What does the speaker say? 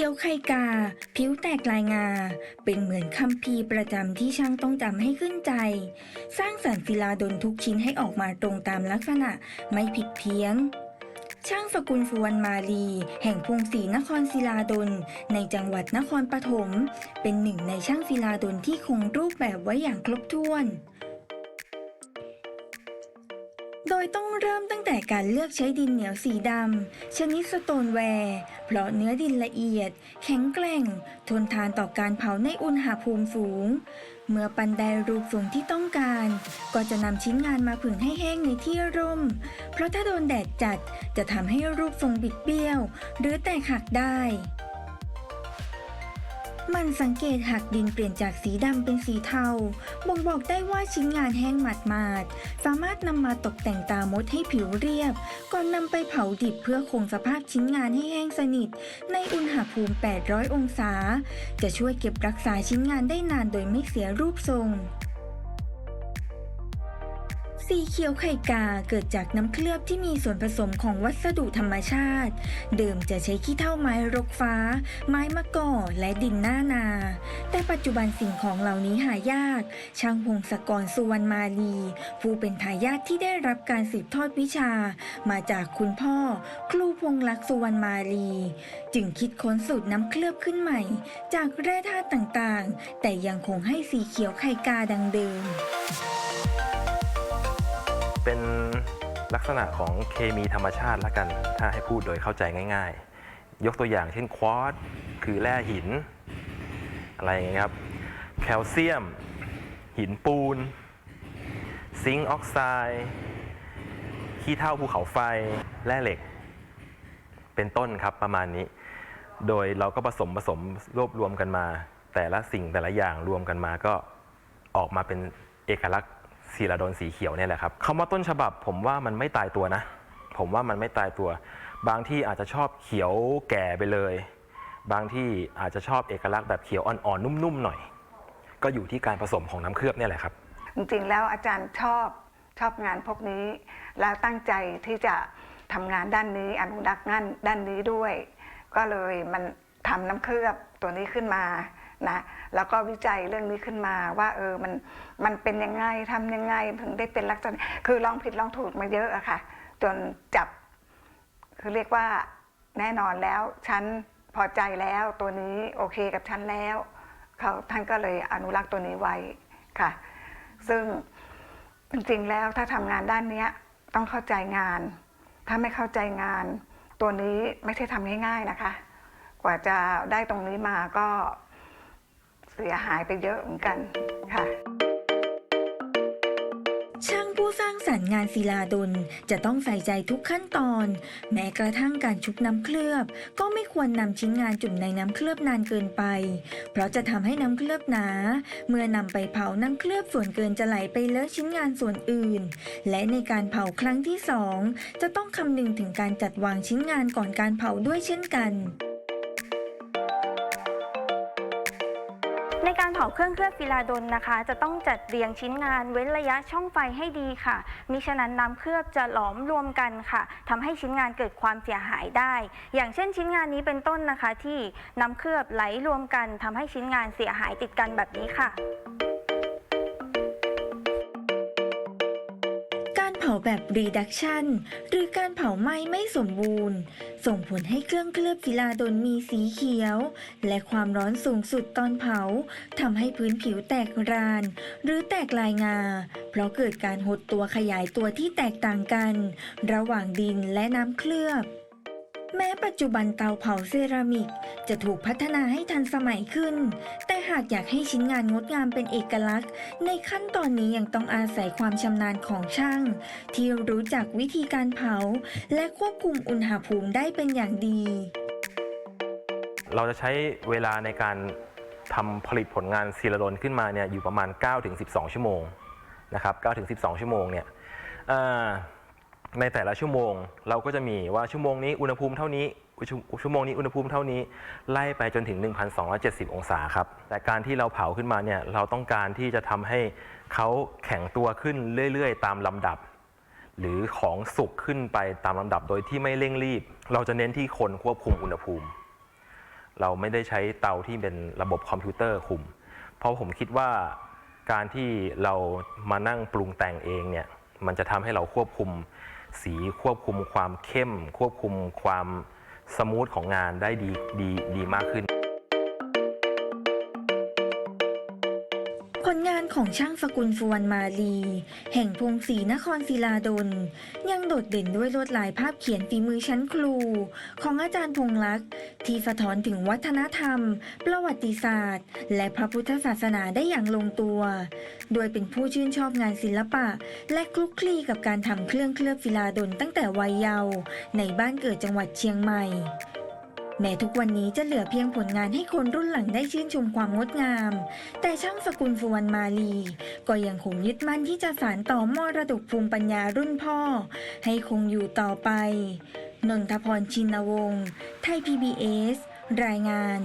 ขียวไข่กา ผิวแตกลายงา เป็นเหมือนคัมภีประจำที่ช่างต้องจำให้ขึ้นใจ สร้างสรรค์ศิลาดลทุกชิ้นให้ออกมาตรงตามลักษณะไม่ผิดเพี้ยนช่างสกุลสุวรรณมาลี แห่งพงศรีนครศิลาดล ในจังหวัดนครปฐมเป็นหนึ่งในช่างศิลาดลที่คงรูปแบบไว้อย่างครบถ้วน โดยต้องเริ่มตั้งแต่การเลือกใช้ดินเหนียวสีดำ ชนิดสโตนแวร์ เพราะเนื้อดินละเอียด แข็งแกร่ง ทนทานต่อการเผาในอุณหภูมิสูง เมื่อปันได้รูปทรงที่ต้องการ ก็จะนำชิ้นงานมาผึ่งให้แห้งในที่ร่ม เพราะถ้าโดนแดดจัดจะทำให้รูปทรงบิดเบี้ยว หรือแตกหักได้ มันสังเกตหักดินเปลี่ยนจากสีดำเป็นสีเทา บ่งบอกได้ว่าชิ้นงานแห้งหมาดๆ สามารถนำมาตกแต่งตามดให้ผิวเรียบ ก่อนนำไปเผาดิบเพื่อคงสภาพชิ้นงานให้แห้งสนิท ในอุณหภูมิ 800 องศา จะช่วยเก็บรักษาชิ้นงานได้นานโดยไม่เสียรูปทรง สีเขียวไข่กาเกิดจากน้ำเคลือบที่มีส่วนผสมของวัสดุธรรมชาติ เดิมจะใช้ขี้เถ้าไม้รกฟ้า ไม้มะกอและดินหน้านา แต่ปัจจุบันสิ่งของเหล่านี้หายาก ช่างพงศกรสุวรรณมาลี ผู้เป็นทายาทที่ได้รับการสืบทอดวิชา มาจากคุณพ่อ ครูพงลักษณ์สุวรรณมาลี จึงคิดค้นสูตรน้ำเคลือบขึ้นใหม่ จากแร่ธาตุต่างๆ แต่ยังคงให้สีเขียวไข่กาดังเดิม เป็นลักษณะของเคมีธรรมชาติละกัน ถ้าให้พูดโดยเข้าใจง่าย ๆ ยกตัวอย่างเช่นควอตซ์คือแร่หิน อะไรอย่างเงี้ยครับ แคลเซียม หินปูน ซิงค์ออกไซด์ขี้เถ้าภูเขาไฟ แร่เหล็ก เป็นต้นครับประมาณนี้ โดยเราก็ผสมผสมรวบรวมกันมา แต่ละสิ่งแต่ละอย่างรวมกันมาก็ออกมาเป็นเอกลักษณ์ ศิลาดลสีเขียวเนี่ยแหละครับคำว่าต้นฉบับผมว่ามันไม่ตายตัวนะ ผมว่ามันไม่ตายตัว บางที่อาจจะชอบเขียวแก่ไปเลย บางที่อาจจะชอบเอกลักษณ์แบบเขียวอ่อนๆนุ่มๆหน่อย ก็อยู่ที่การผสมของน้ำเคลือบเนี่ยแหละครับ จริงๆแล้วอาจารย์ชอบชอบงานพวกนี้ แล้วตั้งใจที่จะทำงานด้านนี้อนุรักษ์งานด้านนี้ด้วย ก็เลยมันทำน้ำเคลือบตัวนี้ขึ้นมา นะแล้วก็วิจัยเรื่องนี้ขึ้นมาว่าเออมันมันเป็นยังไงทำยังไงถึงได้เป็นลักษณะ คือลองผิดลองถูกมาเยอะอะค่ะ จนจับ คือเรียกว่าแน่นอนแล้วฉันพอใจแล้วตัวนี้โอเคกับฉันแล้วเขาท่านก็เลยอนุรักษ์ตัวนี้ไว้ค่ะ ซึ่งจริงๆแล้วถ้าทำงานด้านเนี้ยต้องเข้าใจงาน ถ้าไม่เข้าใจงาน ตัวนี้ไม่ใช่ทำง่ายๆนะคะ กว่าจะได้ตรงนี้มาก็ เสียหายไปเยอะเหมือนกันค่ะช่างผู้สร้างสรรค์งานศิลาดลจะต้องใส่ใจทุกขั้นตอน แม้กระทั่งการชุบน้ำเคลือบ ก็ไม่ควรนำชิ้นงานจุ่มในน้ำเคลือบนานเกินไป เพราะจะทำให้น้ำเคลือบหนา เมื่อนำไปเผาน้ำเคลือบส่วนเกินจะไหลไปเลอะชิ้นงานส่วนอื่น และในการเผาครั้งที่สองจะต้องคำนึงถึงการจัดวางชิ้นงานก่อนการเผาด้วยเช่นกัน ในการเผาเครื่องเคลือบฟิลาดนนะคะ จะต้องจัดเรียงชิ้นงานเว้นระยะช่องไฟให้ดีค่ะ มิฉะนั้นน้ำเคลือบจะหลอมรวมกันค่ะทำให้ชิ้นงานเกิดความเสียหายได้ อย่างเช่นชิ้นงานนี้เป็นต้นนะคะ ที่น้ำเคลือบไหลรวมกันทำให้ชิ้นงานเสียหายติดกันแบบนี้ค่ะารเผาแบบ reduction หรือการเผาไหม้ไม่สมบูรณ์ ส่งผลให้เครื่องเคลือบศิลาดนมีสีเขียว และความร้อนสูงสุดตอนเผาทำให้พื้นผิวแตกราน หรือแตกลายงา เพราะเกิดการหดตัวขยายตัวที่แตกต่างกัน ระหว่างดินและน้ำเคลือบ แม้ปัจจุบันเตาเผาเซรามิก จะถูกพัฒนาให้ทันสมัยขึ้น แต่หากอยากให้ชิ้นงานงดงามเป็นเอกลักษณ์ ในขั้นตอนนี้ยังต้องอาศัยความชำนาญของช่าง ที่รู้จักวิธีการเผา และควบคุมอุณหภูมิได้เป็นอย่างดี เราจะใช้เวลาในการทำผลิตผลงานซีลาดลขึ้นมาเนี่ยอยู่ประมาณ 9-12 ชั่วโมงนะครับ9-12 ชั่วโมงเนี่ยอ่อ ในแต่ละชั่วโมงเราก็จะมีว่าชั่วโมงนี้อุณหภูมิเท่านี้ชั่วโมงนี้อุณหภูมิเท่านี้ไล่ไปจนถึง 1,270 องศาครับ แต่การที่เราเผาขึ้นมาเนี่ยเราต้องการที่จะทำให้เขาแข็งตัวขึ้นเรื่อยๆ ตามลำดับ หรือของสุกขึ้นไปตามลำดับโดยที่ไม่เร่งรีบ เราจะเน้นที่คนควบคุมอุณหภูมิ เราไม่ได้ใช้เตาที่เป็นระบบคอมพิวเตอร์คุม เพราะผมคิดว่าการที่เรามานั่งปรุงแต่งเองเนี่ยมันจะทำให้เราควบคุม สีควบคุมความเข้ม ควบคุมความสมูทของงานได้ดีดีดีมากขึ้น ผลงานของช่างสกุลสุวรรณมาลี แห่งพงศรีนครศิลาดล ยังโดดเด่นด้วยลวดลายภาพเขียนฝีมือชั้นครู ของอาจารย์พงลักษ์ที่สะท้อนถึงวัฒนธรรม ประวัติศาสตร์ และพระพุทธศาสนาได้อย่างลงตัว โดยเป็นผู้ชื่นชอบงานศิลปะ และคลุกคลีกับการทำเครื่องเคลือบศิลาดลตั้งแต่วัยเยาว์ในบ้านเกิดจังหวัดเชียงใหม่ แม้ทุกวันนี้จะเหลือเพียงผลงานให้คนรุ่นหลังได้ชื่นชมความงดงาม แต่ช่างสกุลสุวรรณมาลี ก็ยังคงยึดมั่นที่จะสานต่อมรดกภูมิปัญญารุ่นพ่อ ให้คงอยู่ต่อไป นนทพรชินวงศ์ ไทย PBS รายงาน